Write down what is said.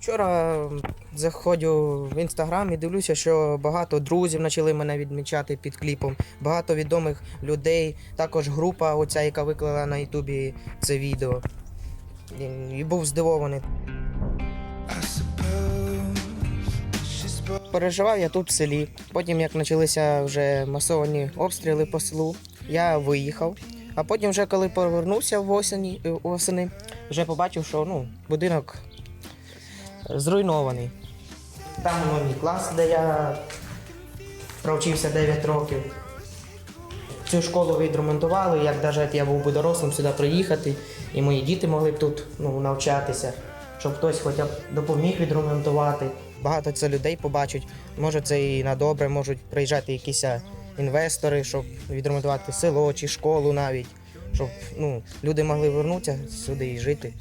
Вчора заходжу в інстаграм і дивлюся, що багато друзів почали мене відмічати під кліпом, багато відомих людей, також група, оця, яка виклала на Ютубі це відео. І, був здивований. Переживав я тут в селі. Потім, як почалися вже масовані обстріли по селу, я виїхав. А потім, вже коли повернувся в осені, е, осени, вже побачив, що ну, будинок зруйнований. Там воно мій клас, де я провчився 9 років. Цю школу відремонтували, як навіть я був би дорослим сюди приїхати, і мої діти могли б тут ну, навчатися, щоб хтось хоча б допоміг відремонтувати. Багато це людей побачать. Може, це і на добре, можуть приїжджати якісь інвестори, щоб відремонтувати село чи школу навіть, щоб ну, люди могли вернутися сюди і жити.